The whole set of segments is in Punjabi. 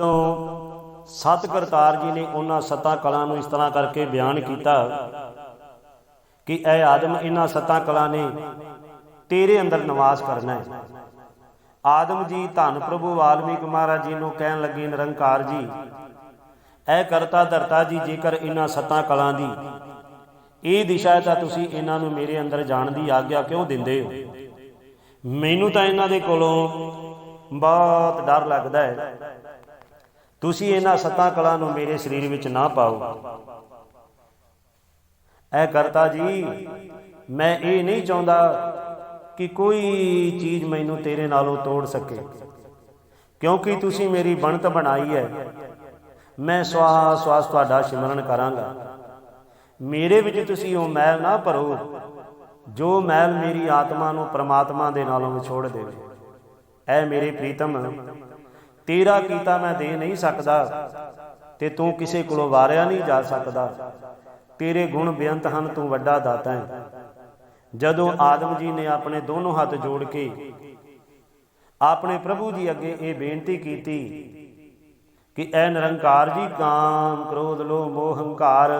ਜਦੋਂ ਸਤ ਕਰਤਾਰ ਜੀ ਨੇ ਉਹਨਾਂ ਸੱਤਾਂ ਕਲਾਂ ਨੂੰ ਇਸ ਤਰ੍ਹਾਂ ਕਰਕੇ ਬਿਆਨ ਕੀਤਾ ਕਿ ਐ ਆਦਮ ਇਹਨਾਂ ਸੱਤਾਂ ਕਲਾਂ ਨੇ ਤੇਰੇ ਅੰਦਰ ਨਿਵਾਸ ਕਰਨਾ ਹੈ। ਆਦਮ ਜੀ ਧੰਨ ਪ੍ਰਭੂ ਵਾਲਮੀਕ ਮਹਾਰਾਜ ਜੀ ਨੂੰ ਕਹਿਣ ਲੱਗੇ, ਨਿਰੰਕਾਰ ਜੀ, ਐ ਕਰਤਾ ਧਰਤਾ ਜੀ ਜੇਕਰ ਇਹਨਾਂ ਸੱਤਾਂ ਕਲਾਂ ਦੀ। ਇਹ ਦਿਸ਼ਾ ਹੈ ਤਾਂ ਤੁਸੀਂ ਇਹਨਾਂ ਨੂੰ ਮੇਰੇ ਅੰਦਰ ਜਾਣ ਦੀ ਆਗਿਆ ਕਿਉਂ ਦਿੰਦੇ ਹੋ? ਮੈਨੂੰ ਤਾਂ ਇਹਨਾਂ ਦੇ ਕੋਲੋਂ ਬਹੁਤ ਡਰ ਲੱਗਦਾ ਹੈ। ਤੁਸੀਂ ਇਹਨਾਂ ਸੱਤਾਂ ਕਲਾਂ ਨੂੰ ਮੇਰੇ ਸਰੀਰ ਵਿੱਚ ਨਾ ਪਾਓ। ਐ ਕਰਤਾ ਜੀ, ਮੈਂ ਇਹ ਨਹੀਂ ਚਾਹੁੰਦਾ ਕਿ ਕੋਈ ਚੀਜ਼ ਮੈਨੂੰ ਤੇਰੇ ਨਾਲੋਂ ਤੋੜ ਸਕੇ। ਕਿਉਂਕਿ ਤੁਸੀਂ ਮੇਰੀ ਬਣਤ ਬਣਾਈ ਹੈ। ਮੈਂ ਸਵਾਸ ਸਵਾਸ ਤੁਹਾਡਾ ਸਿਮਰਨ ਕਰਾਂਗਾ। ਮੇਰੇ ਵਿੱਚ ਤੁਸੀਂ ਉਹ ਮੈਲ ਨਾ ਭਰੋ, ਜੋ ਮੈਲ ਮੇਰੀ ਆਤਮਾ ਨੂੰ ਪ੍ਰਮਾਤਮਾ ਦੇ ਨਾਲੋਂ ਵਿਛੋੜ ਦੇਵੇ। ਐ ਮੇਰੇ ਪ੍ਰੀਤਮ ਤੇਰਾ ਕੀਤਾ ਮੈਂ ਦੇ ਨਹੀਂ ਸਕਦਾ ਤੇ ਤੂੰ ਕਿਸੇ ਕੋਲੋਂ ਵਾਰਿਆ ਨਹੀਂ ਜਾ ਸਕਦਾ। ਤੇਰੇ ਗੁਣ ਬੇਅੰਤ ਹਨ, ਤੂੰ ਵੱਡਾ ਦਾਤਾ ਹੈ। ਜਦੋਂ ਆਦਮ ਜੀ ਨੇ ਆਪਣੇ ਦੋਨੋਂ ਹੱਥ ਜੋੜ ਕੇ ਆਪਣੇ ਪ੍ਰਭੂ ਜੀ ਅੱਗੇ ਇਹ ਬੇਨਤੀ ਕੀਤੀ ਕਿ ਐ ਨਿਰੰਕਾਰ ਜੀ ਕਾਮ ਕ੍ਰੋਧ ਲੋਭ ਮੋਹ ਹੰਕਾਰ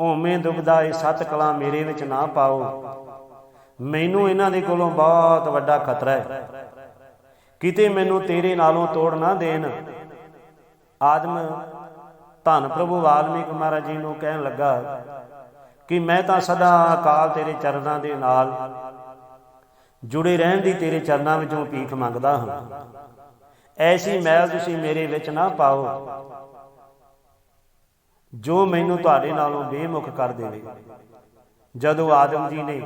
ਓਵੇਂ ਦੁਬਦਾ ਇਹ ਸਤ ਕਲਾ ਮੇਰੇ ਵਿੱਚ ਨਾ ਪਾਓ। ਮੈਨੂੰ ਇਹਨਾਂ ਦੇ ਕੋਲੋਂ ਬਹੁਤ ਵੱਡਾ ਖਤਰਾ ਹੈ। ਕਿਤੇ ਮੈਨੂੰ ਤੇਰੇ ਨਾਲੋਂ ਤੋੜ ਨਾ ਦੇਣ। ਆਦਮ ਧੰਨ ਪ੍ਰਭੂ ਵਾਲਮੀਕ ਮਹਾਰਾਜ ਜੀ ਨੂੰ ਕਹਿਣ ਲੱਗਾ ਕਿ ਮੈਂ ਤਾਂ ਸਦਾ ਕਾਲ ਤੇਰੇ ਚਰਨਾਂ ਦੇ ਨਾਲ ਜੁੜੇ ਰਹਿਣ ਦੀ ਤੇਰੇ ਚਰਨਾਂ ਵਿੱਚੋਂ ਭੀਖ ਮੰਗਦਾ ਹਾਂ। ਐਸੀ ਮੈਲ ਤੁਸੀਂ ਮੇਰੇ ਵਿੱਚ ਨਾ ਪਾਓ, ਜੋ ਮੈਨੂੰ ਤੁਹਾਡੇ ਨਾਲੋਂ ਬੇਮੁਖ ਕਰ ਦੇਵੇ। ਜਦੋਂ ਆਦਮ ਜੀ ਨੇ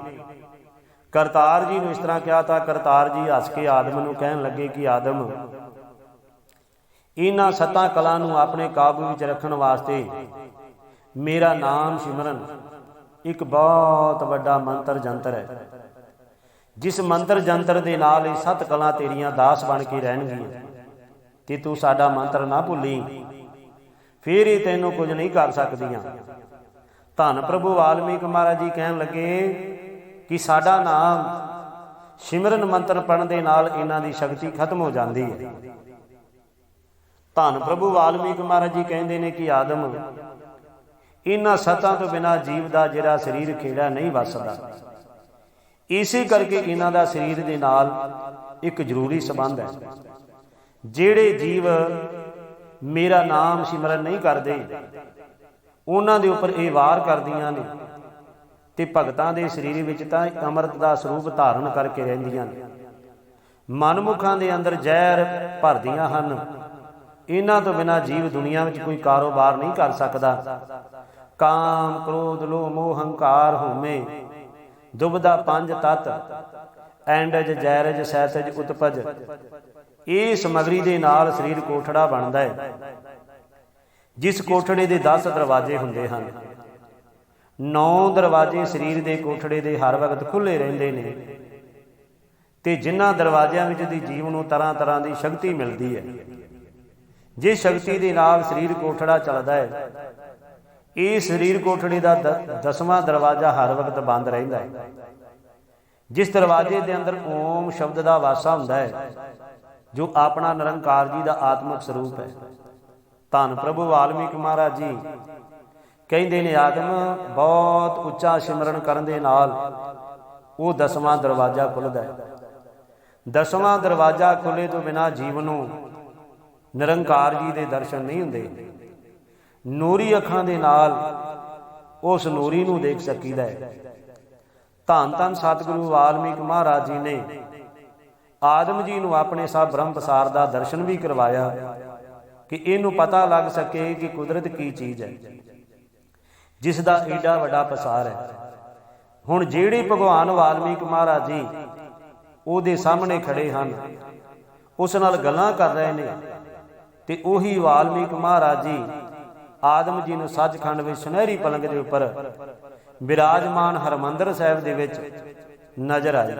ਕਰਤਾਰ ਜੀ ਨੂੰ ਇਸ ਤਰ੍ਹਾਂ ਕਿਹਾ ਤਾਂ ਕਰਤਾਰ ਜੀ ਹੱਸ ਕੇ ਆਦਮ ਨੂੰ ਕਹਿਣ ਲੱਗੇ ਕਿ ਆਦਮ, ਇਹਨਾਂ ਸੱਤਾਂ ਕਲਾਂ ਨੂੰ ਆਪਣੇ ਕਾਬੂ ਵਿੱਚ ਰੱਖਣ ਵਾਸਤੇ ਮੇਰਾ ਨਾਮ ਸਿਮਰਨ ਇੱਕ ਬਹੁਤ ਵੱਡਾ ਮੰਤਰ ਜੰਤਰ ਹੈ। ਜਿਸ ਮੰਤਰ ਜੰਤਰ ਦੇ ਨਾਲ ਇਹ ਸੱਤ ਕਲਾਂ ਤੇਰੀਆਂ ਦਾਸ ਬਣ ਕੇ ਰਹਿਣਗੀਆਂ। ਤੇ ਤੂੰ ਸਾਡਾ ਮੰਤਰ ਨਾ ਭੁੱਲੀ, ਫੇਰ ਇਹ ਤੈਨੂੰ ਕੁਝ ਨਹੀਂ ਕਰ ਸਕਦੀਆਂ। ਧੰਨ ਪ੍ਰਭੂ ਵਾਲਮੀਕ ਮਹਾਰਾਜ ਜੀ ਕਹਿਣ ਲੱਗੇ ਕਿ ਸਾਡਾ ਨਾਮ ਸਿਮਰਨ ਮੰਤਰ ਪੜਨ ਦੇ ਨਾਲ ਇਹਨਾਂ ਦੀ ਸ਼ਕਤੀ ਖਤਮ ਹੋ ਜਾਂਦੀ ਹੈ। ਧੰਨ ਪ੍ਰਭੂ ਵਾਲਮੀਕ ਮਹਾਰਾਜ ਜੀ ਕਹਿੰਦੇ ਨੇ ਕਿ ਆਦਮ ਇਹਨਾਂ ਸਤਾਂ ਤੋਂ ਬਿਨਾ ਜੀਵ ਦਾ ਜਿਹੜਾ ਸਰੀਰ ਖੇੜਾ ਨਹੀਂ ਵੱਸਦਾ। ਇਸੇ ਕਰਕੇ ਇਹਨਾਂ ਦਾ ਸਰੀਰ ਦੇ ਨਾਲ ਇੱਕ ਜ਼ਰੂਰੀ ਸੰਬੰਧ ਹੈ। ਜਿਹੜੇ ਜੀਵ ਮੇਰਾ ਨਾਮ ਸਿਮਰਨ ਨਹੀਂ ਕਰਦੇ, ਉਹਨਾਂ ਦੇ ਉੱਪਰ ਇਹ ਵਾਰ ਕਰਦੀਆਂ ਨੇ ਤੇ ਭਗਤਾਂ ਦੇ ਸਰੀਰ ਵਿੱਚ ਤਾਂ ਅੰਮ੍ਰਿਤ ਦਾ ਸਰੂਪ ਧਾਰਨ ਕਰਕੇ ਰਹਿੰਦੀਆਂ ਨੇ। ਮਨਮੁਖਾਂ ਦੇ ਅੰਦਰ ਜ਼ਹਿਰ ਭਰਦੀਆਂ ਹਨ। ਇਹਨਾਂ ਤੋਂ ਬਿਨਾ ਜੀਵ ਦੁਨੀਆ ਵਿੱਚ ਕੋਈ ਕਾਰੋਬਾਰ ਨਹੀਂ ਕਰ ਸਕਦਾ। ਕਾਮ, ਕ੍ਰੋਧ, ਲੋਭ, ਮੋਹ, ਹੰਕਾਰ ਹੋਮੇ ਦੁਬਦਾ ਪੰਜ ਤਤ। ਐਂਡਜ ਜੈਰਜ ਸੈਤਜ ਉਤਪਜ। ਇਹ ਸਮਗਰੀ ਦੇ ਨਾਲ ਸਰੀਰ ਕੋਠੜਾ ਬਣਦਾ ਹੈ। ਜਿਸ ਕੋਠੜੇ ਦੇ 10 ਦਰਵਾਜ਼ੇ ਹੁੰਦੇ ਹਨ। ਨੌ ਦਰਵਾਜ਼ੇ ਸਰੀਰ ਦੇ ਕੋਠੜੇ ਦੇ ਹਰ ਵਕਤ ਖੁੱਲੇ ਰਹਿੰਦੇ ਨੇ ਤੇ ਜਿਨ੍ਹਾਂ ਦਰਵਾਜ਼ਿਆਂ ਵਿੱਚ ਦੀ ਜੀਵ ਨੂੰ ਤਰ੍ਹਾਂ ਤਰ੍ਹਾਂ ਦੀ ਸ਼ਕਤੀ ਮਿਲਦੀ ਹੈ। ਜਿਸ ਸ਼ਕਤੀ ਦੇ ਨਾਲ ਸਰੀਰ ਕੋਠੜਾ ਚੱਲਦਾ ਹੈ, ਇਹ ਸਰੀਰ ਕੋਠੜੀ ਦਾ ਦਸਵਾਂ ਦਰਵਾਜ਼ਾ ਹਰ ਵਕਤ ਬੰਦ ਰਹਿੰਦਾ ਹੈ। ਜਿਸ ਦਰਵਾਜ਼ੇ ਦੇ ਅੰਦਰ ਓਮ ਸ਼ਬਦ ਦਾ ਵਾਸਾ ਹੁੰਦਾ ਹੈ, ਜੋ ਆਪਣਾ ਨਿਰੰਕਾਰ ਜੀ ਦਾ ਆਤਮਿਕ ਸਰੂਪ ਹੈ। ਧੰਨ ਪ੍ਰਭੂ ਵਾਲਮੀਕ ਮਹਾਰਾਜ ਜੀ ਕਹਿੰਦੇ ਨੇ ਆਦਮ ਬਹੁਤ ਉੱਚਾ ਸਿਮਰਨ ਕਰਨ ਦੇ ਨਾਲ ਉਹ ਦਸਵਾਂ ਦਰਵਾਜ਼ਾ ਖੁੱਲਦਾ ਹੈ। ਦਸਵਾਂ ਦਰਵਾਜ਼ਾ ਖੁੱਲੇ ਤੋਂ ਬਿਨਾ ਜੀਵ ਨੂੰ ਨਿਰੰਕਾਰ ਜੀ ਦੇ ਦਰਸ਼ਨ ਨਹੀਂ ਹੁੰਦੇ। ਨੂਰੀ ਅੱਖਾਂ ਦੇ ਨਾਲ ਉਸ ਨੂਰੀ ਨੂੰ ਦੇਖ ਸਕੀਦਾ ਹੈ। ਧੰਨ ਧੰਨ ਸਤਿਗੁਰੂ ਵਾਲਮੀਕ ਮਹਾਰਾਜ ਜੀ ਨੇ ਆਦਮ ਜੀ ਨੂੰ ਆਪਣੇ ਸਭ ਬ੍ਰਹਮ ਪਸਾਰ ਦਾ ਦਰਸ਼ਨ ਵੀ ਕਰਵਾਇਆ ਕਿ ਇਹਨੂੰ ਪਤਾ ਲੱਗ ਸਕੇ ਕਿ ਕੁਦਰਤ ਕੀ ਚੀਜ਼ ਹੈ। ਜਿਸ ਦਾ ਏਡਾ ਵੱਡਾ ਪਸਾਰ ਹੈ। ਹੁਣ ਜਿਹੜੇ ਭਗਵਾਨ ਵਾਲਮੀਕ ਮਹਾਰਾਜ ਜੀ ਉਹਦੇ ਸਾਹਮਣੇ ਖੜੇ ਹਨ, ਉਸ ਨਾਲ ਗੱਲਾਂ ਕਰ ਰਹੇ ਨੇ ਤੇ ਉਹੀ ਵਾਲਮੀਕ ਮਹਾਰਾਜ ਜੀ ਆਦਮ ਜੀ ਨੂੰ ਸੱਚਖੰਡ ਵਿੱਚ ਸੁਨਹਿਰੀ ਪਲੰਗ ਦੇ ਉੱਪਰ ਵਿਰਾਜਮਾਨ ਹਰਮੰਦਰ ਸਾਹਿਬ ਦੇ ਵਿੱਚ ਨਜ਼ਰ ਆਏ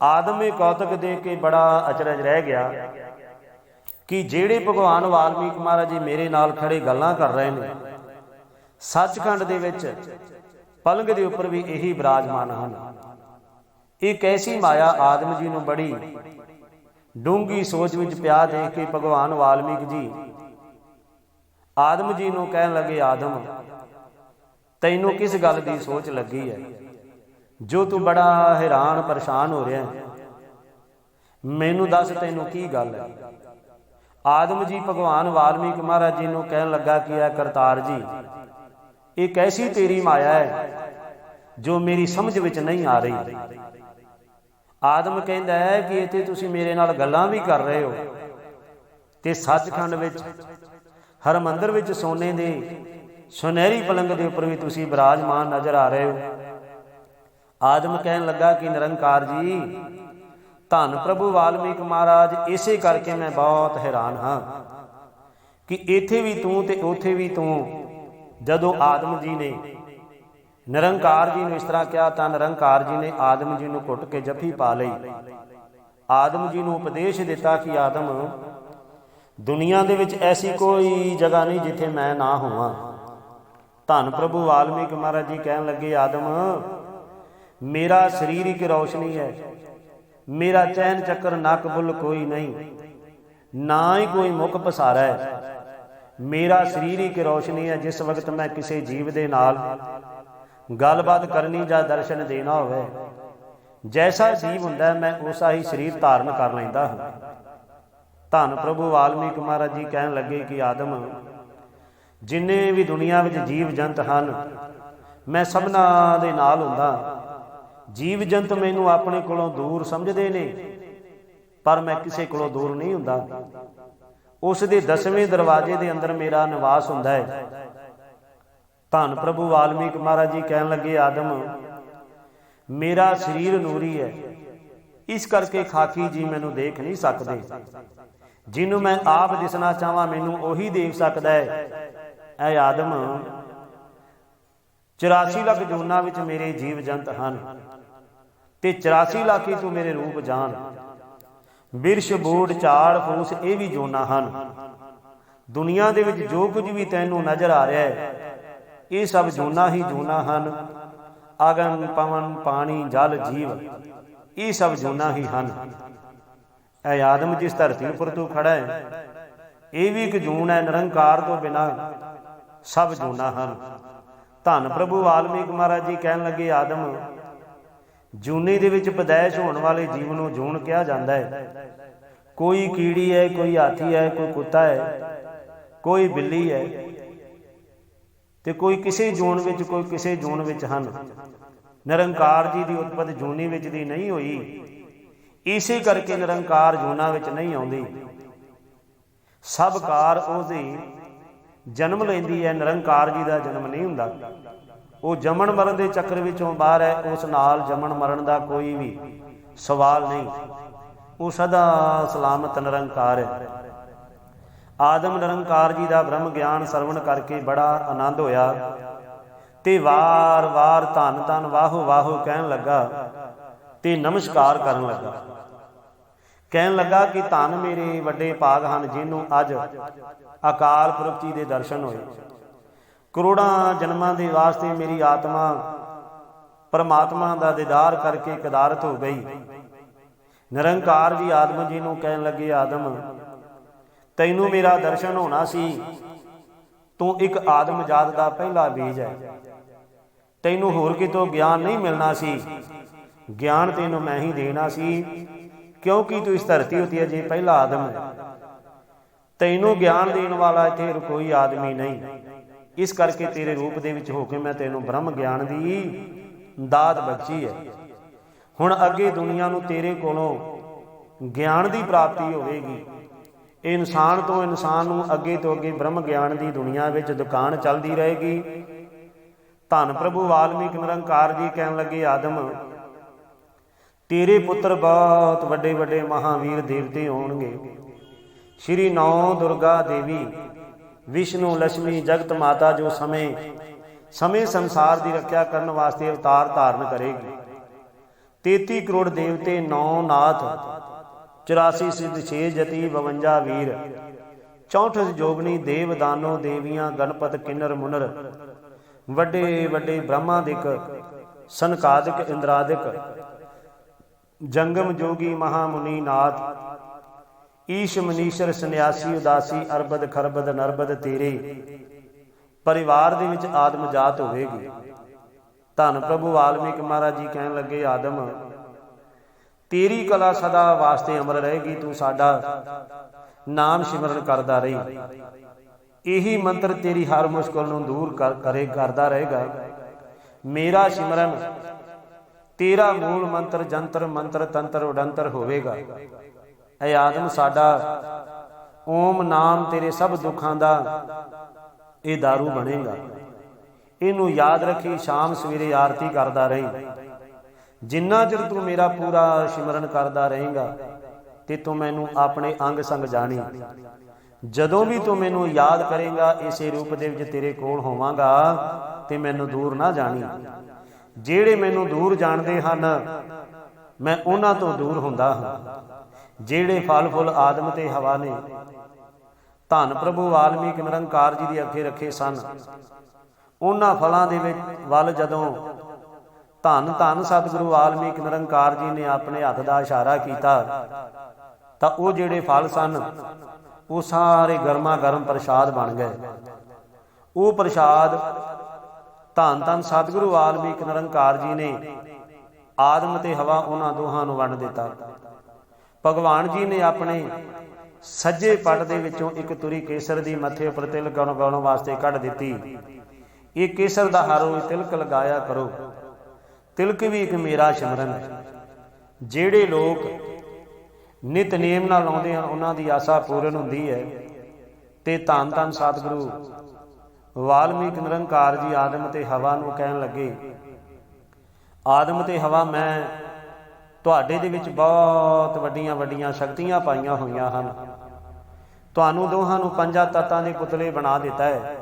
ਆਦਮ ਇਹ ਕੌਤਕ ਦੇਖ ਕੇ ਬੜਾ ਅਚਰਜ ਰਹਿ ਗਿਆ ਕਿ ਜਿਹੜੇ ਭਗਵਾਨ ਵਾਲਮੀਕ ਮਹਾਰਾਜ ਜੀ ਮੇਰੇ ਨਾਲ ਖੜੇ ਗੱਲਾਂ ਕਰ ਰਹੇ ਨੇ ਸੱਚਖੰਡ ਦੇ ਵਿੱਚ ਪਲੰਗ ਦੇ ਉੱਪਰ ਵੀ ਇਹੀ ਬਿਰਾਜਮਾਨ ਹਨ। ਇਹ ਕੈਸੀ ਮਾਇਆ ਆਦਮ ਜੀ ਨੂੰ ਬੜੀ ਡੂੰਗੀ ਸੋਚ ਵਿੱਚ ਪਿਆ ਦੇ ਕੇ ਭਗਵਾਨ ਵਾਲਮੀਕ ਜੀ ਆਦਮ ਜੀ ਨੂੰ ਕਹਿਣ ਲੱਗੇ, ਆਦਮ, ਤੈਨੂੰ ਕਿਸ ਗੱਲ ਦੀ ਸੋਚ ਲੱਗੀ ਹੈ? ਜੋ ਤੂੰ ਬੜਾ ਹੈਰਾਨ ਪਰੇਸ਼ਾਨ ਹੋ ਰਿਹਾ ਹੈ, ਮੈਨੂੰ ਦੱਸ ਤੈਨੂੰ ਕੀ ਗੱਲ ਹੈ? ਆਦਮ ਜੀ ਭਗਵਾਨ ਵਾਲਮੀਕ ਮਹਾਰਾਜ ਜੀ ਨੂੰ ਕਹਿਣ ਲੱਗਾ ਕਿ ਇਹ ਕਰਤਾਰ ਜੀ ਇਹ ਕੈਸੀ ਤੇਰੀ ਮਾਇਆ ਹੈ ਜੋ ਮੇਰੀ ਸਮਝ ਵਿੱਚ ਨਹੀਂ ਆ ਰਹੀ? ਆਦਮ ਕਹਿੰਦਾ ਹੈ ਕਿ ਇੱਥੇ ਤੁਸੀਂ ਮੇਰੇ ਨਾਲ ਗੱਲਾਂ ਵੀ ਕਰ ਰਹੇ ਹੋ ਤੇ ਸੱਚਖੰਡ ਵਿੱਚ, ਹਰਮੰਦਰ ਵਿੱਚ ਸੋਨੇ ਦੇ ਸੁਨਹਿਰੀ ਪਲੰਗ ਦੇ ਉੱਪਰ ਵੀ ਤੁਸੀਂ ਬਿਰਾਜਮਾਨ ਨਜ਼ਰ ਆ ਰਹੇ ਹੋ। ਆਦਮ ਕਹਿਣ ਲੱਗਾ ਕਿ ਨਿਰੰਕਾਰ ਜੀ, ਧੰਨ ਪ੍ਰਭੂ ਵਾਲਮੀਕ ਮਹਾਰਾਜ, ਇਸੇ ਕਰਕੇ ਮੈਂ ਬਹੁਤ ਹੈਰਾਨ ਹਾਂ ਕਿ ਇੱਥੇ ਵੀ ਤੂੰ ਤੇ ਉੱਥੇ ਵੀ ਤੂੰ ਜਦੋਂ ਆਦਮ ਜੀ ਨੇ ਨਿਰੰਕਾਰ ਜੀ ਨੂੰ ਇਸ ਤਰ੍ਹਾਂ ਕਿਹਾ ਤਾਂ ਨਿਰੰਕਾਰ ਜੀ ਨੇ ਆਦਮ ਜੀ ਨੂੰ ਘੁੱਟ ਕੇ ਜੱਫੀ ਪਾ ਲਈ। ਆਦਮ ਜੀ ਨੂੰ ਉਪਦੇਸ਼ ਦਿੱਤਾ ਕਿ ਆਦਮ, ਦੁਨੀਆ ਦੇ ਵਿੱਚ ਐਸੀ ਕੋਈ ਜਗ੍ਹਾ ਨਹੀਂ ਜਿੱਥੇ ਮੈਂ ਨਾ ਹੋਵਾਂ। ਧੰਨ ਪ੍ਰਭੂ ਵਾਲਮੀਕ ਮਹਾਰਾਜ ਜੀ ਕਹਿਣ ਲੱਗੇ, ਆਦਮ, ਮੇਰਾ ਸਰੀਰ ਇੱਕ ਰੌਸ਼ਨੀ ਹੈ। ਮੇਰਾ ਚੈਨ ਚੱਕਰ ਨੱਕ ਬੁੱਲ ਕੋਈ ਨਹੀਂ। ਨਾ ਹੀ ਕੋਈ ਮੁਖ ਪਸਾਰਾ ਹੈ। ਮੇਰਾ ਸਰੀਰ ਇੱਕ ਰੋਸ਼ਨੀ ਹੈ, ਜਿਸ ਵਕਤ ਮੈਂ ਕਿਸੇ ਜੀਵ ਦੇ ਨਾਲ ਗੱਲਬਾਤ ਕਰਨੀ ਜਾਂ ਦਰਸ਼ਨ ਦੇਣਾ ਹੋਵੇ। ਜੈਸਾ ਜੀਵ ਹੁੰਦਾ ਮੈਂ ਉਸਾ ਹੀ ਸਰੀਰ ਧਾਰਨ ਕਰ ਲੈਂਦਾ ਹਾਂ। ਧੰਨ ਪ੍ਰਭੂ ਵਾਲਮੀਕ ਮਹਾਰਾਜ ਜੀ ਕਹਿਣ ਲੱਗੇ ਕਿ ਆਦਮ, ਜਿੰਨੇ ਵੀ ਦੁਨੀਆ ਵਿੱਚ ਜੀਵ ਜੰਤ ਹਨ, ਮੈਂ ਸਭਨਾ ਦੇ ਨਾਲ ਹੁੰਦਾ ਜੀਵ ਜੰਤ ਮੈਨੂੰ ਆਪਣੇ ਕੋਲੋਂ ਦੂਰ ਸਮਝਦੇ ਨੇ, ਪਰ ਮੈਂ ਕਿਸੇ ਕੋਲੋਂ ਦੂਰ ਨਹੀਂ ਹੁੰਦਾ। ਉਸ ਦੇ ਦਸਵੇਂ ਦਰਵਾਜ਼ੇ ਦੇ ਅੰਦਰ ਮੇਰਾ ਨਿਵਾਸ ਹੁੰਦਾ ਹੈ। ਧੰਨ ਪ੍ਰਭੂ ਵਾਲਮੀਕ ਮਹਾਰਾਜ ਜੀ ਕਹਿਣ ਲੱਗੇ, ਆਦਮ, ਮੇਰਾ ਸਰੀਰ ਨੂਰੀ ਹੈ। ਇਸ ਕਰਕੇ ਖਾਕੀ ਜੀ ਮੈਨੂੰ ਦੇਖ ਨਹੀਂ ਸਕਦੇ। ਜਿਹਨੂੰ ਮੈਂ ਆਪ ਦਿਸਣਾ ਚਾਹਾਂ, ਮੈਨੂੰ ਉਹੀ ਦੇਖ ਸਕਦਾ ਹੈ। ਐ ਆਦਮ 84 ਲੱਖ ਜੂਨਾਂ ਵਿੱਚ ਮੇਰੇ ਜੀਵ ਜੰਤ ਹਨ ਤੇ 84 ਲੱਖ ਹੀ ਤੂੰ ਮੇਰੇ ਰੂਪ ਜਾਣ। ਬਿਰਸ਼, ਬੂੜ, ਝਾੜ, ਫੂਸ ਇਹ ਵੀ ਜੋਨਾ ਹਨ। ਦੁਨੀਆ ਦੇ ਵਿੱਚ ਜੋ ਕੁਝ ਵੀ ਤੈਨੂੰ ਨਜ਼ਰ ਆ ਰਿਹਾ ਹੈ, ਇਹ ਸਭ ਜੋਨਾ ਹੀ ਜੋਨਾ ਹਨ। ਅਗਨ ਪਵਨ, ਪਾਣੀ, ਜਲ, ਜੀਵ, ਇਹ ਸਭ ਜੋਨਾ ਹੀ ਹਨ। ਐ ਆਦਮ ਜਿਸ ਧਰਤੀ ਉੱਪਰ ਤੂੰ ਖੜਾ ਹੈ, ਇਹ ਵੀ ਇੱਕ ਜੂਨ ਹੈ, ਨਿਰੰਕਾਰ ਤੋਂ ਬਿਨਾ ਸਭ ਜੂਨਾ ਹਨ। ਧੰਨ ਪ੍ਰਭੂ ਵਾਲਮੀਕ ਮਹਾਰਾਜ ਜੀ ਕਹਿਣ ਲੱਗੇ, ਆਦਮ ਜੂਨੀ ਦੇ ਵਿੱਚ ਪਦੈਸ਼ ਹੋਣ ਵਾਲੇ ਜੀਵ ਨੂੰ ਜੂਨ ਕਿਹਾ ਜਾਂਦਾ ਹੈ। ਕੋਈ ਕੀੜੀ ਹੈ, ਕੋਈ ਹਾਥੀ ਹੈ, ਕੋਈ ਕੁੱਤਾ ਹੈ, ਕੋਈ ਬਿੱਲੀ ਹੈ ਤੇ ਕੋਈ ਕਿਸੇ ਜੂਨ ਵਿੱਚ, ਕੋਈ ਕਿਸੇ ਜੂਨ ਵਿੱਚ ਹਨ। ਨਿਰੰਕਾਰ ਜੀ ਦੀ ਉਤਪਤ ਜੂਨੀ ਵਿੱਚ ਦੀ ਨਹੀਂ ਹੋਈ। ਇਸੇ ਕਰਕੇ ਨਿਰੰਕਾਰ ਜੂਨਾ ਵਿੱਚ ਨਹੀਂ ਆਉਂਦੀ। ਸਭ ਕਾਰ ਉਹਦੀ ਜਨਮ ਲੈਂਦੀ ਹੈ, ਨਿਰੰਕਾਰ ਜੀ ਦਾ ਜਨਮ ਨਹੀਂ ਹੁੰਦਾ। ਉਹ ਜਮਣ ਮਰਨ ਦੇ ਚੱਕਰ ਵਿੱਚੋਂ ਬਾਹਰ ਹੈ, ਉਸ ਨਾਲ ਜਮਣ ਮਰਨ ਦਾ ਕੋਈ ਵੀ ਸਵਾਲ ਨਹੀਂ। ਉਹ ਸਦਾ ਸਲਾਮਤ ਨਿਰੰਕਾਰ ਹੈ। ਆਦਮ ਨਿਰੰਕਾਰ ਜੀ ਦਾ ਬ੍ਰਹਮ ਗਿਆਨ ਸਰਵਣ ਕਰਕੇ ਬੜਾ ਆਨੰਦ ਹੋਇਆ ਤੇ ਵਾਰ-ਵਾਰ ਧੰਨ ਧੰਨ ਵਾਹੋ ਵਾਹੋ ਕਹਿਣ ਲੱਗਾ ਤੇ ਨਮਸਕਾਰ ਕਰਨ ਲੱਗਾ। ਕਹਿਣ ਲੱਗਾ ਕਿ ਧੰਨ ਮੇਰੇ ਵੱਡੇ ਭਾਗ ਹਨ ਜਿਹਨੂੰ ਅੱਜ ਅਕਾਲ ਪੁਰਖ ਜੀ ਦੇ ਦਰਸ਼ਨ ਹੋਏ। ਕਰੋੜਾਂ ਜਨਮਾਂ ਦੇ ਵਾਸਤੇ ਮੇਰੀ ਆਤਮਾ ਪਰਮਾਤਮਾ ਦਾ ਦੀਦਾਰ ਕਰਕੇ ਕਦਾਰਤ ਹੋ ਗਈ। ਨਿਰੰਕਾਰ ਜੀ ਆਦਮ ਜੀ ਨੂੰ ਕਹਿਣ ਲੱਗੇ ਆਦਮ ਤੈਨੂੰ ਮੇਰਾ ਦਰਸ਼ਨ ਹੋਣਾ ਸੀ। ਤੂੰ ਇੱਕ ਆਦਮ ਜਾਤ ਦਾ ਪਹਿਲਾ ਬੀਜ ਹੈ। ਤੈਨੂੰ ਹੋਰ ਕਿਤੋਂ ਗਿਆਨ ਨਹੀਂ ਮਿਲਣਾ ਸੀ। ਗਿਆਨ ਤੈਨੂੰ ਮੈਂ ਹੀ ਦੇਣਾ ਸੀ, ਕਿਉਂਕਿ ਤੂੰ ਇਸ ਧਰਤੀ ਉਤੇ ਅਜੇ ਪਹਿਲਾ ਆਦਮ ਹੈ। ਤੈਨੂੰ ਗਿਆਨ ਦੇਣ ਵਾਲਾ ਇੱਥੇ ਕੋਈ ਆਦਮੀ ਨਹੀਂ। ਇਸ ਕਰਕੇ ਤੇਰੇ ਰੂਪ ਦੇ ਵਿੱਚ ਹੋ ਕੇ ਮੈਂ ਤੈਨੂੰ ਬ੍ਰਹਮ ਗਿਆਨ ਦੀ ਦਾਤ ਬਖਸ਼ੀ ਹੈ। ਹੁਣ ਅੱਗੇ ਦੁਨੀਆ ਨੂੰ ਤੇਰੇ ਕੋਲੋਂ ਗਿਆਨ ਦੀ ਪ੍ਰਾਪਤੀ ਹੋਵੇਗੀ। ਇਨਸਾਨ ਤੋਂ ਇਨਸਾਨ ਨੂੰ ਅੱਗੇ ਤੋਂ ਅੱਗੇ ਬ੍ਰਹਮ ਗਿਆਨ ਦੀ ਦੁਨੀਆ ਵਿੱਚ ਦੁਕਾਨ ਚੱਲਦੀ ਰਹੇਗੀ। ਧੰਨ ਪ੍ਰਭੂ, ਵਾਲਮੀਕ ਨਿਰੰਕਾਰ ਜੀ ਕਹਿਣ ਲੱਗੇ, ਆਦਮ, ਤੇਰੇ ਪੁੱਤਰ ਬਹੁਤ ਵੱਡੇ ਵੱਡੇ ਮਹਾਵੀਰ ਦੇਵਤੇ ਹੋਣਗੇ। ਸ਼੍ਰੀ ਨੌ ਦੁਰਗਾ ਦੇਵੀ ਵਿਸ਼ਨੂੰ ਲక్ష్ਮੀ ਜਗਤ ਮਾਤਾ ਜੋ ਸਮੇਂ ਸਮੇਂ ਸੰਸਾਰ ਦੀ ਰੱਖਿਆ ਕਰਨ ਵਾਸਤੇ ਅਵਤਾਰ ਧਾਰਨ ਕਰੇਗੀ। 33 ਕਰੋੜ ਦੇਵਤੇ, ਨੌ ਨਾਥ 84 ਸਿੱਧ 6 ਜਤੀ 52 ਵੀਰ 64 ਜੋਗਣੀ ਦੇਵ ਦਾਨੋ ਦੇਵੀਆਂ, ਗਣਪਤ ਕਿੰਨਰ ਮੁਨਰ, ਵੱਡੇ ਵੱਡੇ ਬ੍ਰਹਮਾਦਿਕ ਸਨਕਾਦਿਕ ਇੰਦਰਾਦਿਕ, ਜੰਗਮ ਜੋਗੀ ਮਹਾਮੁਨੀ ਨਾਥ ਈਸ਼ ਮਨੀਸ਼ਰ ਸੰਨਿਆਸੀ ਉਦਾਸੀ, ਅਰਬਦ ਖਰਬਦ, ਨਰਬਦ ਤੇਰੇ। ਪਰਿਵਾਰ ਦੇ ਵਿੱਚ ਆਦਮ ਜਾਤ ਹੋਵੇਗੀ। ਧੰਨ ਪ੍ਰਭੂ ਵਾਲਮੀਕ ਮਹਾਰਾਜ ਜੀ ਕਹਿਣ ਲੱਗੇ, ਆਦਮ, ਤੇਰੀ ਕਲਾ ਸਦਾ ਵਾਸਤੇ ਅਮਰ ਰਹੇਗੀ, ਤੂੰ ਸਾਡਾ ਨਾਮ ਸਿਮਰਨ ਕਰਦਾ ਰਹੀ। ਇਹੀ ਮੰਤਰ ਤੇਰੀ ਹਰ ਮੁਸ਼ਕਲ ਨੂੰ ਦੂਰ ਕਰ, ਕਰੇ, ਕਰਦਾ ਰਹੇਗਾ। ਮੇਰਾ ਸਿਮਰਨ, ਤੇਰਾ ਮੂਲ ਮੰਤਰ, ਜੰਤਰ, ਮੰਤਰ, ਤੰਤਰ, ਉਡੰਤਰ ਹੋਵੇਗਾ। ਐ ਆਦਮ, ਸਾਡਾ ਓਮ ਨਾਮ ਤੇਰੇ ਸਭ ਦੁੱਖਾਂ ਦਾ ਇਹ दारू ਬਣੇਗਾ। ਇਹਨੂੰ ਯਾਦ ਰੱਖੀ, ਸ਼ਾਮ ਸਵੇਰੇ ਆਰਤੀ ਕਰਦਾ ਰਹੀਂ। ਜਿੰਨਾ ਚਿਰ ਤੂੰ ਮੇਰਾ ਪੂਰਾ ਸਿਮਰਨ ਕਰਦਾ ਰਹੇਗਾ, ਤੇ ਤੂੰ ਮੈਨੂੰ ਆਪਣੇ ਅੰਗ ਸੰਗ ਜਾਣੀ। ਜਦੋਂ ਵੀ ਤੂੰ ਮੈਨੂੰ ਯਾਦ ਕਰੇਗਾ, ਇਸੇ ਰੂਪ ਦੇ ਵਿੱਚ ਤੇਰੇ ਕੋਲ ਹੋਵਾਂਗਾ, ਤੇ ਮੈਨੂੰ ਦੂਰ ਨਾ ਜਾਣੀ। ਜਿਹੜੇ ਮੈਨੂੰ ਦੂਰ ਜਾਣਦੇ ਹਨ, ਮੈਂ ਉਹਨਾਂ ਤੋਂ ਦੂਰ ਹੁੰਦਾ ਹਾਂ। ਜਿਹੜੇ ਫਲ ਫੁੱਲ ਆਦਮ ਤੇ ਹਵਾ ਨੇ। ਧੰਨ ਪ੍ਰਭੂ ਵਾਲਮੀਕ ਨਿਰੰਕਾਰ ਜੀ ਦੀ ਅੱਗੇ ਰੱਖੇ ਸਨ। ਉਹਨਾਂ ਫਲਾਂ ਦੇ ਵਿੱਚ ਵੱਲ ਜਦੋਂ ਧੰਨ ਧੰਨ ਸਤਿਗੁਰੂ ਵਾਲਮੀਕ ਨਿਰੰਕਾਰ ਜੀ ਨੇ ਆਪਣੇ ਹੱਥ ਦਾ ਇਸ਼ਾਰਾ ਕੀਤਾ, ਤਾਂ ਉਹ ਜਿਹੜੇ ਫਲ ਸਨ, ਉਹ ਸਾਰੇ ਗਰਮਾ ਗਰਮ ਪ੍ਰਸ਼ਾਦ ਬਣ ਗਏ। ਉਹ ਪ੍ਰਸ਼ਾਦ ਧੰਨ ਧੰਨ ਸਤਿਗੁਰੂ ਵਾਲਮੀਕ ਨਿਰੰਕਾਰ ਜੀ ਨੇ ਆਦਮ ਤੇ ਹਵਾ ਉਹਨਾਂ ਦੋਹਾਂ ਨੂੰ ਵੰਡ ਦਿੱਤਾ। ਭਗਵਾਨ ਜੀ ਨੇ ਆਪਣੇ ਸੱਜੇ ਪੱਟ ਦੇ ਵਿੱਚੋਂ ਇੱਕ ਤੁਰੀ ਕੇਸਰ ਦੀ ਮੱਥੇ ਉੱਪਰ ਤਿਲ ਗਾਉਣ ਵਾਸਤੇ ਕੱਢ ਦਿੱਤੀ। ਇਹ ਕੇਸਰ ਦਾ ਹਰ ਰੋਜ਼ ਤਿਲਕ ਲਗਾਇਆ ਕਰੋ। ਤਿਲਕ ਵੀ ਇੱਕ ਮੇਰਾ ਸਿਮਰਨ ਹੈ। ਜਿਹੜੇ ਲੋਕ ਨਿਤਨੇਮ ਨਾਲ ਲਾਉਂਦੇ ਹਨ, ਉਹਨਾਂ ਦੀ ਆਸਾ ਪੂਰਨ ਹੁੰਦੀ ਹੈ। ਤੇ ਧੰਨ ਧੰਨ ਸਤਿਗੁਰੂ, ਵਾਲਮੀਕ ਨਿਰੰਕਾਰ ਜੀ ਆਦਮ ਤੇ ਹਵਾ ਨੂੰ ਕਹਿਣ ਲੱਗੇ, ਆਦਮ ਤੇ ਹਵਾ ਮੈਂ ਤੁਹਾਡੇ ਦੇ ਵਿੱਚ ਬਹੁਤ ਵੱਡੀਆਂ ਵੱਡੀਆਂ ਸ਼ਕਤੀਆਂ ਪਾਈਆਂ ਹੋਈਆਂ ਹਨ। ਤੁਹਾਨੂੰ ਦੋਹਾਂ ਨੂੰ ਪੰਜਾਂ ਤਤਾਂ ਦੇ ਪੁਤਲੇ ਬਣਾ ਦਿੱਤਾ ਹੈ।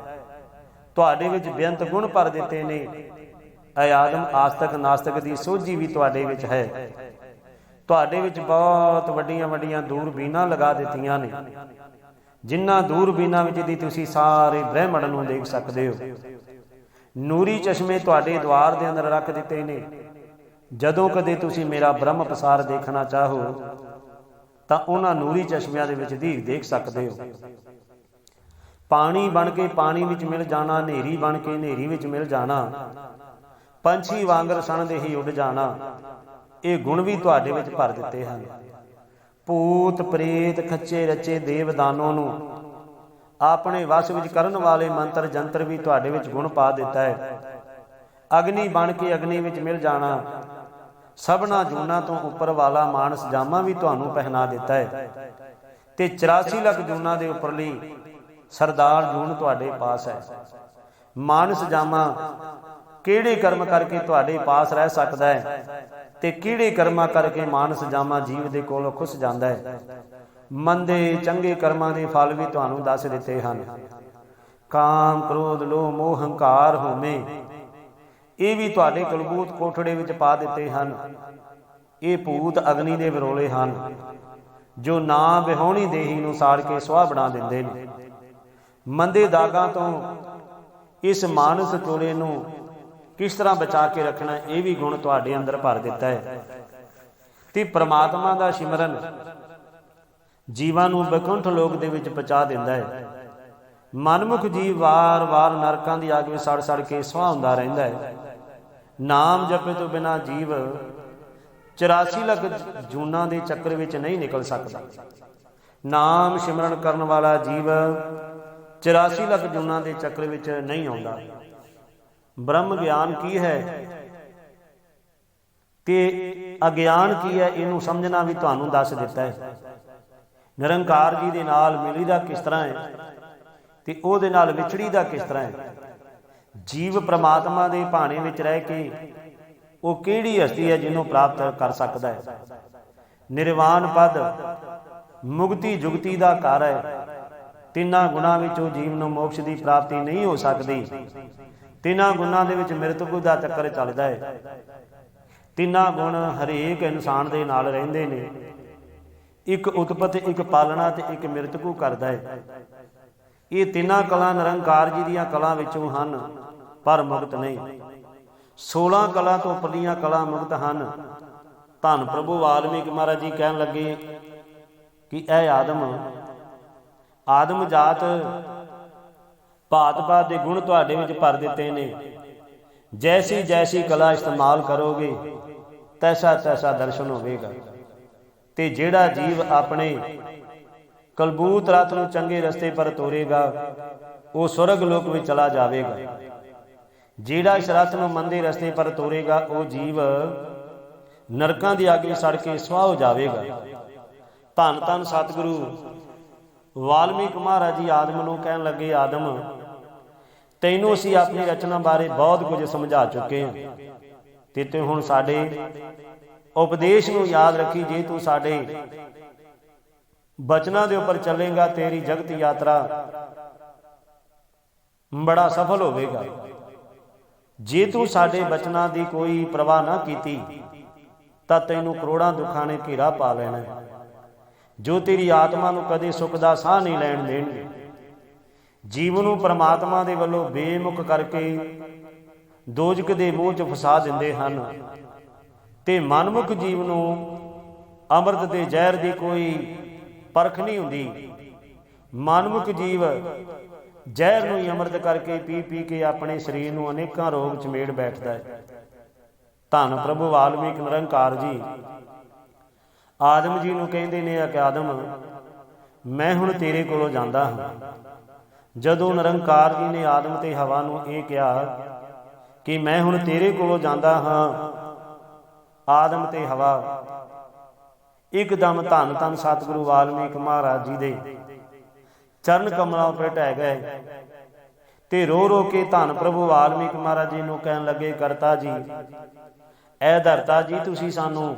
ਤੁਹਾਡੇ ਵਿੱਚ ਬੇਅੰਤ ਗੁਣ ਭਰ ਦਿੱਤੇ ਨੇ। ਐ ਆਦਮ ਆਸਤਕ ਨਾਸਤਕ ਦੀ ਸੋਝੀ ਵੀ ਤੁਹਾਡੇ ਵਿੱਚ ਹੈ। ਤੁਹਾਡੇ ਵਿੱਚ ਬਹੁਤ ਵੱਡੀਆਂ ਵੱਡੀਆਂ ਦੂਰਬੀਨਾਂ ਲਗਾ ਦਿੱਤੀਆਂ ਨੇ। ਜਿਨ੍ਹਾਂ ਦੂਰਬੀਨਾਂ ਵਿੱਚ ਦੀ ਤੁਸੀਂ ਸਾਰੇ ਬ੍ਰਹਿਮੰਡ ਨੂੰ ਦੇਖ ਸਕਦੇ ਹੋ। ਨੂਰੀ ਚਸ਼ਮੇ ਤੁਹਾਡੇ ਦਵਾਰ ਦੇ ਅੰਦਰ ਰੱਖ ਦਿੱਤੇ ਨੇ। ਜਦੋਂ ਕਦੇ ਤੁਸੀਂ ਮੇਰਾ ਬ੍ਰਹਮ ਪਸਾਰ ਦੇਖਣਾ ਚਾਹੋ, ਤਾਂ ਉਹਨਾਂ ਨੂਰੀ ਚਸ਼ਮਿਆਂ ਦੇ ਵਿੱਚ ਦੀਖ ਦੇਖ ਸਕਦੇ ਹੋ। ਪਾਣੀ ਬਣ ਕੇ ਪਾਣੀ ਵਿੱਚ ਮਿਲ ਜਾਣਾ, ਹਨੇਰੀ ਬਣ ਕੇ ਹਨੇਰੀ ਵਿੱਚ ਮਿਲ ਜਾਣਾ, ਪੰਛੀ ਵਾਂਗਰ ਸਣ ਦੇ ਹੀ ਉੱਡ ਜਾਣਾ, ਇਹ ਗੁਣ ਵੀ ਤੁਹਾਡੇ ਵਿੱਚ ਭਰ ਦਿੱਤੇ ਹਨ। ਭੂਤ ਪ੍ਰੇਤ ਖੱਚੇ ਰੱਚੇ ਦੇਵਦਾਨੋਂ ਨੂੰ ਆਪਣੇ ਵਸ ਵਿੱਚ ਕਰਨ ਵਾਲੇ ਮੰਤਰ ਜੰਤਰ ਵੀ ਤੁਹਾਡੇ ਵਿੱਚ ਗੁਣ ਪਾ ਦਿੱਤਾ ਹੈ। ਅਗਨੀ ਬਣ ਕੇ ਅਗਨੀ ਵਿੱਚ ਮਿਲ ਜਾਣਾ ਸਭਨਾ ਜੂਨਾ ਤੋਂ ਉੱਪਰ ਵਾਲਾ ਮਾਨਸ ਜਾਮਾ ਵੀ ਤੁਹਾਨੂੰ ਪਹਿਨਾ ਦਿੱਤਾ ਹੈ। ਤੇ 84 ਲੱਖ ਜੂਨਾ ਦੇ ਉੱਪਰਲੀ ਸਰਦਾਰ ਜੂਨ ਤੁਹਾਡੇ ਪਾਸ ਹੈ। ਮਾਨਸ ਜਾਮਾ ਕਿਹੜੇ ਕਰਮ ਕਰਕੇ ਤੁਹਾਡੇ ਪਾਸ ਰਹਿ ਸਕਦਾ ਹੈ ਤੇ ਕਿਹੜੇ ਕਰਮਾਂ ਕਰਕੇ ਮਾਨਸ ਜਾਮਾ ਜੀਵ ਦੇ ਕੋਲ ਖੁੱਸ ਜਾਂਦਾ ਹੈ? ਮੰਦੇ ਚੰਗੇ ਕਰਮਾਂ ਦੇ ਫਲ ਵੀ ਤੁਹਾਨੂੰ ਦੱਸ ਦਿੱਤੇ ਹਨ। ਕਾਮ, ਕ੍ਰੋਧ, ਲੋਭ, ਮੋਹ, ਹੰਕਾਰ ਹੋਮੇ ਇਹ ਵੀ ਤੁਹਾਡੇ ਕਲਬੂਤ ਕੋਠੜੇ ਵਿੱਚ ਪਾ ਦਿੱਤੇ ਹਨ। ਇਹ ਭੂਤ ਅਗਨੀ ਦੇ ਵਿਰੋਲੇ ਹਨ, ਜੋ ਨਾ ਬਿਹੋਣੀ ਦੇਹੀ ਨੂੰ ਸਾੜ ਕੇ ਸੁਆਹ ਬਣਾ ਦਿੰਦੇ ਨੇ। ਮੰਦੇ ਦਾਗਾਂ ਤੋਂ ਇਸ ਮਾਨਸ ਚੋਲੇ ਨੂੰ ਕਿਸ ਤਰ੍ਹਾਂ ਬਚਾ ਕੇ ਰੱਖਣਾ, ਇਹ ਵੀ ਗੁਣ ਤੁਹਾਡੇ ਅੰਦਰ ਭਰ ਦਿੱਤਾ ਹੈ। ਤੇ ਪ੍ਰਮਾਤਮਾ ਦਾ ਸਿਮਰਨ ਜੀਵਾਂ ਨੂੰ ਬੈਕੁੰਠ ਲੋਕ ਦੇ ਵਿੱਚ ਪਹੁੰਚਾ ਦਿੰਦਾ ਹੈ। ਮਨਮੁਖ ਜੀਵ ਵਾਰ-ਵਾਰ ਨਰਕਾਂ ਦੀ ਆਗ ਵਿੱਚ ਸੜ ਸੜ ਕੇ ਸੁਆਹ ਹੁੰਦਾ ਰਹਿੰਦਾ ਹੈ। ਨਾਮ ਜਪੇ ਤੋਂ ਬਿਨਾ ਜੀਵ 84 ਲੱਖ ਜੂਨਾਂ ਦੇ ਚੱਕਰ ਵਿੱਚ ਨਹੀਂ ਨਿਕਲ ਸਕਦਾ। ਨਾਮ ਸਿਮਰਨ ਕਰਨ ਵਾਲਾ ਜੀਵ 84 ਲੱਖ ਜੂਨਾਂ ਦੇ ਚੱਕਰ ਵਿੱਚ ਨਹੀਂ ਆਉਂਦਾ। ਬ੍ਰਹਮ ਗਿਆਨ ਕੀ ਹੈ? ਤੇ ਅਗਿਆਨ ਕੀ ਹੈ? ਇਹਨੂੰ ਸਮਝਣਾ ਵੀ ਤੁਹਾਨੂੰ ਦੱਸ ਦਿੱਤਾ ਹੈ। ਨਿਰੰਕਾਰ ਜੀ ਦੇ ਨਾਲ ਮਿਲੀ ਦਾ ਕਿਸ ਤਰ੍ਹਾਂ ਹੈ? ਤੇ ਉਹਦੇ ਨਾਲ ਵਿਛੜੀ ਦਾ ਕਿਸ ਤਰ੍ਹਾਂ ਹੈ? ਜੀਵ ਪ੍ਰਮਾਤਮਾ ਦੇ ਭਾਣੇ ਵਿੱਚ ਰਹਿ ਕੇ ਉਹ ਕਿਹੜੀ ਹਸਤੀ ਹੈ ਜਿਹਨੂੰ ਪ੍ਰਾਪਤ ਕਰ ਸਕਦਾ ਹੈ? ਨਿਰਵਾਣ ਪਦ, ਮੁਕਤੀ ਜੁਗਤੀ ਦਾ ਘਰ ਹੈ। ਤਿੰਨਾਂ ਗੁਣਾਂ ਵਿੱਚੋਂ ਜੀਵ ਨੂੰ ਮੋਕਸ਼ ਦੀ ਪ੍ਰਾਪਤੀ ਨਹੀਂ ਹੋ ਸਕਦੀ। ਤਿੰਨਾਂ ਗੁਣਾਂ ਦੇ ਵਿੱਚ ਮ੍ਰਿਤਕੂ ਦਾ ਚੱਕਰ ਚੱਲਦਾ ਹੈ। ਤਿੰਨਾਂ ਗੁਣ ਹਰੇਕ ਇਨਸਾਨ ਦੇ ਨਾਲ ਰਹਿੰਦੇ ਨੇ। ਇੱਕ ਉਤਪਤ, ਇੱਕ ਪਾਲਣਾ ਤੇ ਇੱਕ ਮ੍ਰਿਤਕੂ ਕਰਦਾ ਹੈ। ਇਹ ਤਿੰਨਾਂ ਕਲਾ ਨਿਰੰਕਾਰ ਜੀ ਦੀਆਂ ਕਲਾ ਵਿੱਚੋਂ ਹਨ। ਪਰ ਮੁਕਤ ਨਹੀਂ। 16 ਕਲਾ ਤੋਂ ਉੱਪਰਲੀਆਂ ਕਲਾ ਮੁਕਤ ਹਨ। ਧੰਨ ਪ੍ਰਭੂ ਵਾਲਮੀਕ ਮਹਾਰਾਜ ਜੀ ਕਹਿਣ ਲੱਗੇ ਕਿ ਇਹ ਆਦਮ ਆਦਮ ਜਾਤ ਭਾਤ-ਭਾਤ ਦੇ ਗੁਣ ਤੁਹਾਡੇ ਵਿੱਚ ਭਰ ਦਿੱਤੇ ਨੇ। ਜੈਸੀ ਜੈਸੀ ਕਲਾ ਇਸਤੇਮਾਲ ਕਰੋਗੇ ਤੈਸਾ ਤੈਸਾ ਦਰਸ਼ਨ ਹੋਵੇਗਾ। ਤੇ ਜਿਹੜਾ ਜੀਵ ਆਪਣੇ ਕਲਬੂਤ ਰਤ ਨੂੰ ਚੰਗੇ ਰਸਤੇ ਪਰ ਤੋਰੇਗਾ, ਉਹ ਸੁਰਗ ਲੋਕ ਵਿੱਚ ਚਲਾ ਜਾਵੇਗਾ। ਜਿਹੜਾ ਇਸ ਰਤ ਨੂੰ ਮੰਦੇ ਰਸਤੇ ਪਰ ਤੋਰੇਗਾ, ਉਹ ਜੀਵ ਨਰਕਾਂ ਦੀ ਅੱਗ ਵਿੱਚ ਸੜ ਕੇ ਸਵਾਹ ਹੋ ਜਾਵੇਗਾ। ਧੰਨ ਧੰਨ ਸਤਿਗੁਰੂ। ਵਾਲਮੀਕ ਮਹਾਰਾਜ ਜੀ ਆਦਮ ਨੂੰ ਕਹਿਣ ਲੱਗੇ, ਆਦਮ, ਤੈਨੂੰ ਅਸੀਂ ਆਪਣੀ ਰਚਨਾ ਬਾਰੇ ਬਹੁਤ ਕੁਝ ਸਮਝਾ ਚੁੱਕੇ ਹਾਂ। ਤੇ ਤੂੰ ਹੁਣ ਸਾਡੇ ਉਪਦੇਸ਼ ਨੂੰ ਯਾਦ ਰੱਖੀ, ਜੇ ਤੂੰ ਸਾਡੇ ਬਚਨਾਂ ਦੇ ਉੱਪਰ ਚੱਲੇਗਾ, ਤੇਰੀ ਜਗਤ ਯਾਤਰਾ ਬੜਾ ਸਫਲ ਹੋਵੇਗਾ। ਜੇ ਤੂੰ ਸਾਡੇ ਬਚਨਾਂ ਦੀ ਕੋਈ ਪ੍ਰਵਾਹ ਨਾ ਕੀਤੀ, ਤਾਂ ਤੈਨੂੰ ਕਰੋੜਾਂ ਦੁੱਖਾਂ ਨੇ ਘੇਰਾ ਪਾ ਲੈਣਾ ਜੋ ਤੇਰੀ ਆਤਮਾ ਨੂੰ ਕਦੇ ਸੁੱਖ ਦਾ ਸਾਹ ਨਹੀਂ ਲੈਣ ਦੇਣਗੇ, ਜੀਵ ਨੂੰ ਪਰਮਾਤਮਾ ਦੇ ਵੱਲੋਂ ਬੇਮੁਖ ਕਰਕੇ ਦੋਜਕ ਦੇ ਮੂੰਹ 'ਚ ਫਸਾ ਦਿੰਦੇ ਹਨ ਤੇ ਮਨਮੁਖ ਜੀਵ ਨੂੰ ਅੰਮ੍ਰਿਤ ਦੇ ਜ਼ਹਿਰ ਦੀ ਕੋਈ ਪਰਖ ਨਹੀਂ ਹੁੰਦੀ। ਮਨਮੁਖ ਜੀਵ ਜ਼ਹਿਰ ਨੂੰ ਹੀ ਅੰਮ੍ਰਿਤ ਕਰਕੇ ਪੀ ਪੀ ਕੇ ਆਪਣੇ ਸਰੀਰ ਨੂੰ ਅਨੇਕਾਂ ਰੋਗ ਚਮੇੜ ਬੈਠਦਾ ਹੈ। ਧੰਨ ਪ੍ਰਭੂ ਵਾਲਮੀਕ ਨਿਰੰਕਾਰ ਜੀ। ਆਦਮ ਜੀ ਨੂੰ ਕਹਿੰਦੇ ਨੇ ਕਿ ਆਦਮ, ਮੈਂ ਹੁਣ ਤੇਰੇ ਕੋਲੋਂ ਜਾਂਦਾ ਹਾਂ। ਜਦੋਂ ਨਿਰੰਕਾਰ ਜੀ ਨੇ ਆਦਮ ਤੇ ਹਵਾ ਨੂੰ ਇਹ ਕਿਹਾ ਕਿ ਮੈਂ ਹੁਣ ਤੇਰੇ ਕੋਲੋਂ ਜਾਂਦਾ ਹਾਂ, ਆਦਮ ਤੇ ਹਵਾ, ਇੱਕਦਮ ਧੰਨ ਧੰਨ ਸਤਿਗੁਰੂ ਵਾਲਮੀਕ ਮਹਾਰਾਜ ਜੀ ਦੇ ਚਰਨ ਕਮਲਾਂ ਉੱਤੇ ਟਹਿ ਗਏ। ਤੇ ਰੋ ਰੋ ਕੇ ਧੰਨ ਪ੍ਰਭੂ ਵਾਲਮੀਕ ਮਹਾਰਾਜ ਜੀ ਨੂੰ ਕਹਿਣ ਲੱਗੇ, ਕਰਤਾ ਜੀ, ਐ ਧਰਤਾ ਜੀ ਤੁਸੀਂ ਸਾਨੂੰ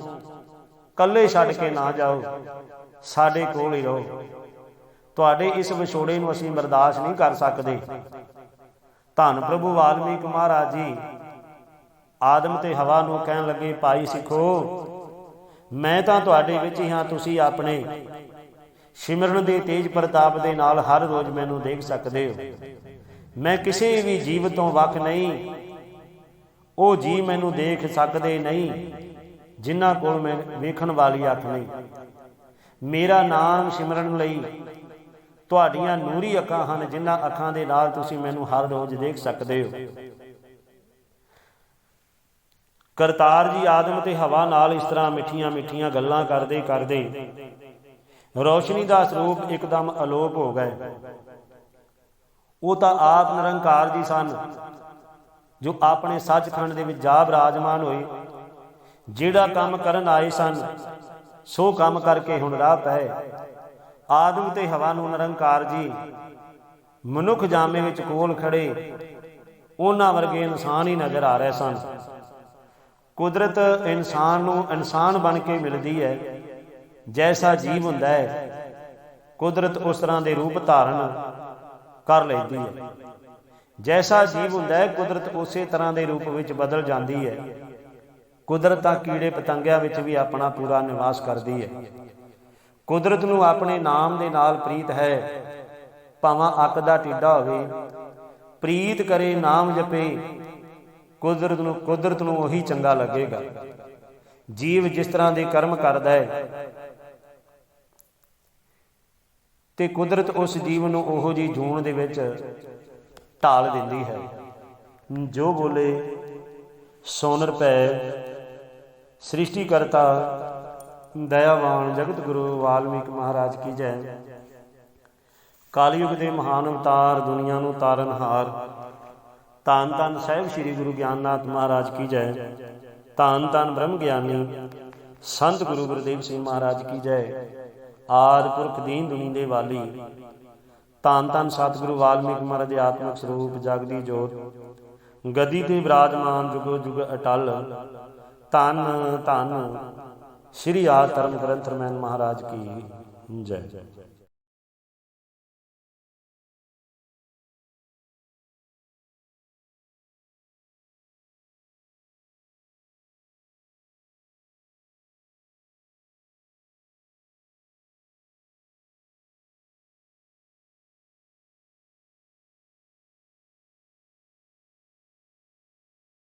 ਕੱਲੇ ਛੱਡ ਕੇ ਨਾ ਜਾਓ, ਸਾਡੇ ਕੋਲ ਹੀ ਰਹੋ। ਤੁਹਾਡੇ ਇਸ ਵਿਛੋੜੇ ਨੂੰ ਅਸੀਂ ਬਰਦਾਸ਼ਤ ਨਹੀਂ ਕਰ ਸਕਦੇ। ਧੰਨ ਪ੍ਰਭੂ ਵਾਲਮੀਕ ਮਹਾਰਾਜ ਜੀ, ਆਦਮ ਤੇ ਹਵਾ ਨੂੰ ਕਹਿਣ ਲੱਗੇ, ਭਾਈ ਸਿੱਖੋ, ਮੈਂ ਤਾਂ ਤੁਹਾਡੇ ਵਿੱਚ ਹੀ ਹਾਂ, ਤੁਸੀਂ ਆਪਣੇ ਸਿਮਰਨ ਦੇ ਤੇਜ ਪ੍ਰਤਾਪ ਦੇ ਨਾਲ ਹਰ ਰੋਜ਼ ਮੈਨੂੰ ਦੇਖ ਸਕਦੇ ਹੋ। ਮੈਂ ਕਿਸੇ ਵੀ ਜੀਵ ਤੋਂ ਵੱਖ ਨਹੀਂ। ਉਹ ਜੀ ਮੈਨੂੰ ਦੇਖ ਸਕਦੇ ਨਹੀਂ, ਜਿਨ੍ਹਾਂ ਕੋਲ ਮੈਂ ਵੇਖਣ ਵਾਲੀ ਅੱਖ ਨਹੀਂ। ਮੇਰਾ ਨਾਮ ਸਿਮਰਨ ਲਈ ਤੁਹਾਡੀਆਂ ਨੂਰੀ ਅੱਖਾਂ ਹਨ, ਜਿਨ੍ਹਾਂ ਅੱਖਾਂ ਦੇ ਨਾਲ ਤੁਸੀਂ ਮੈਨੂੰ ਹਰ ਰੋਜ਼ ਦੇਖ ਸਕਦੇ ਹੋ। ਕਰਤਾਰ ਜੀ ਆਦਮ ਤੇ ਹਵਾ ਨਾਲ ਇਸ ਤਰ੍ਹਾਂ ਮਿੱਠੀਆਂ ਮਿੱਠੀਆਂ ਗੱਲਾਂ ਕਰਦੇ ਕਰਦੇ ਰੋਸ਼ਨੀ ਦਾ ਸਰੂਪ ਇੱਕਦਮ ਅਲੋਪ ਹੋ ਗਏ। ਉਹ ਤਾਂ ਆਪ ਨਿਰੰਕਾਰ ਜੀ ਸਨ, ਜੋ ਆਪਣੇ ਸੱਚਖੰਡ ਦੇ ਵਿੱਚ ਜਾ ਬਰਾਜਮਾਨ ਹੋਏ। ਜਿਹੜਾ ਕੰਮ ਕਰਨ ਆਏ ਸਨ, ਸੋ ਕੰਮ ਕਰਕੇ ਹੁਣ ਰਾਹ ਪਏ। ਆਦਮ ਤੇ ਹਵਾ ਨੂੰ ਨਿਰੰਕਾਰ ਜੀ, ਮਨੁੱਖ ਜਾਮੇ ਵਿੱਚ ਕੋਲ ਖੜੇ, ਉਹਨਾਂ ਵਰਗੇ ਇਨਸਾਨ ਹੀ ਨਜ਼ਰ ਆ ਰਹੇ ਸਨ। ਕੁਦਰਤ ਇਨਸਾਨ ਨੂੰ ਇਨਸਾਨ ਬਣ ਕੇ ਮਿਲਦੀ ਹੈ। ਜੈਸਾ ਜੀਵ ਹੁੰਦਾ ਹੈ, ਕੁਦਰਤ ਉਸ ਤਰ੍ਹਾਂ ਦੇ ਰੂਪ ਧਾਰਨ ਕਰ ਲੈਂਦੀ ਹੈ। ਜੈਸਾ ਜੀਵ ਹੁੰਦਾ ਹੈ, ਕੁਦਰਤ ਉਸੇ ਤਰ੍ਹਾਂ ਦੇ ਰੂਪ ਵਿੱਚ ਬਦਲ ਜਾਂਦੀ ਹੈ। ਕੁਦਰਤ ਤਾਂ ਕੀੜੇ ਪਤੰਗਿਆਂ ਵਿੱਚ ਵੀ ਆਪਣਾ ਪੂਰਾ ਨਿਵਾਸ ਕਰਦੀ ਹੈ। ਕੁਦਰਤ ਨੂੰ ਆਪਣੇ ਨਾਮ ਦੇ ਨਾਲ ਪ੍ਰੀਤ ਹੈ। ਭਾਵਾਂ ਅੱਕ ਦਾ ਟਿੱਡਾ ਹੋਵੇ, ਪ੍ਰੀਤ ਕਰੇ, ਨਾਮ ਜਪੇ, ਕੁਦਰਤ ਨੂੰ ਕੁਦਰਤ ਨੂੰ ਉਹੀ ਚੰਗਾ ਲੱਗੇਗਾ। ਜੀਵ ਜਿਸ ਤਰ੍ਹਾਂ ਦੇ ਕਰਮ ਕਰਦਾ ਹੈ ਤੇ ਕੁਦਰਤ ਉਸ ਜੀਵ ਨੂੰ ਉਹੋ ਜੀ ਜੂਨ ਦੇ ਵਿੱਚ ਢਾਲ ਦਿੰਦੀ ਹੈ। ਜੋ ਬੋਲੇ, ਸੋਨਰ ਪੈ ਸ੍ਰਿਸ਼ਟੀ ਕਰਤਾ ਦਇਆਵਾਨ ਜਗਤ ਗੁਰੂ ਵਾਲਮੀਕ ਮਹਾਰਾਜ ਕੀ ਜੈ। ਕਾਲਯੁਗ ਦੇ ਮਹਾਨ ਅਵਤਾਰ, ਦੁਨੀਆ ਨੂੰ ਤਾਰਨਹਾਰ ਧੰਨ ਧੰਨ ਸਾਹਿਬ ਸ੍ਰੀ ਗੁਰੂ ਗਿਆਨਨਾਥ ਮਹਾਰਾਜ ਕੀ ਜੈ। ਧੰਨ ਧੰਨ ਬ੍ਰਹਮ ਗਿਆਨੀ, ਸੰਤ ਗੁਰੂ ਗੁਰਦੇਵ ਸਿੰਘ ਮਹਾਰਾਜ ਕੀ ਜੈ। ਆਦ ਪੁਰਖ ਦੀਨ ਦੁਨੀ ਦੇ ਵਾਲੀ। ਧੰਨ ਧੰਨ ਸਤਿਗੁਰੂ ਵਾਲਮੀਕ ਮਹਾਰਾਜ ਦੇ ਆਤਮਿਕ ਸਰੂਪ ਜਗਦੀ ਜੋਤ। ਗਦੀ ਤੇ ਵਿਰਾਜਮਾਨ ਜੁਗੋ ਜੁਗ ਅਟਲ। ਧੰਨ ਧੰਨ ਸ੍ਰੀ ਆਦ ਧਰਮ ਗ੍ਰੰਥ ਰਮੈਨ ਮਹਾਰਾਜ ਕੀ ਜੈ।